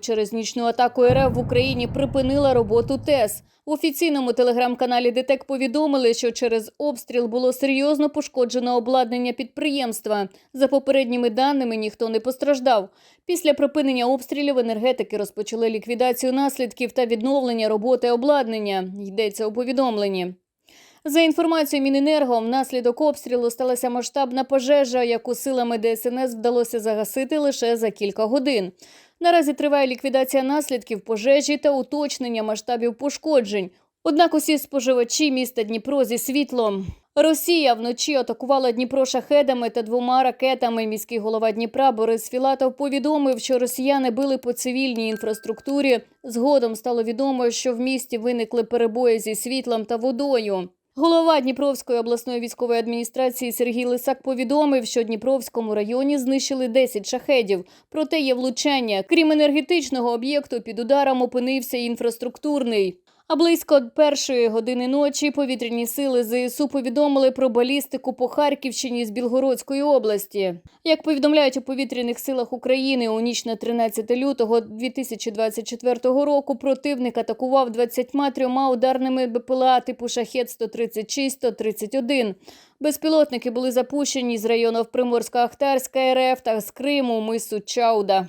Через нічну атаку РФ в Україні припинила роботу ТЕС. В офіційному телеграм-каналі ДТЕК повідомили, що через обстріл було серйозно пошкоджено обладнання підприємства. За попередніми даними, ніхто не постраждав. Після припинення обстрілів енергетики розпочали ліквідацію наслідків та відновлення роботи обладнання. Йдеться у повідомленні. За інформацією Міненерго, внаслідок обстрілу сталася масштабна пожежа, яку силами ДСНС вдалося загасити лише за кілька годин. Наразі триває ліквідація наслідків пожежі та уточнення масштабів пошкоджень. Однак усі споживачі міста Дніпро зі світлом. Росія вночі атакувала Дніпро шахедами та двома ракетами. Міський голова Дніпра Борис Філатов повідомив, що росіяни били по цивільній інфраструктурі. Згодом стало відомо, що в місті виникли перебої зі світлом та водою. Голова Дніпровської обласної військової адміністрації Сергій Лисак повідомив, що Дніпровському районі знищили 10 шахедів. Проте є влучання. Крім енергетичного об'єкту, під ударом опинився інфраструктурний. А близько першої години ночі повітряні сили ЗСУ повідомили про балістику по Харківщині з Білгородської області. Як повідомляють у повітряних силах України, у ніч на 13 лютого 2024 року противник атакував 23 ударними БПЛА типу шахет 136-131. Безпілотники були запущені з районів Приморська-Ахтарська РФ та з Криму, мису Чауда.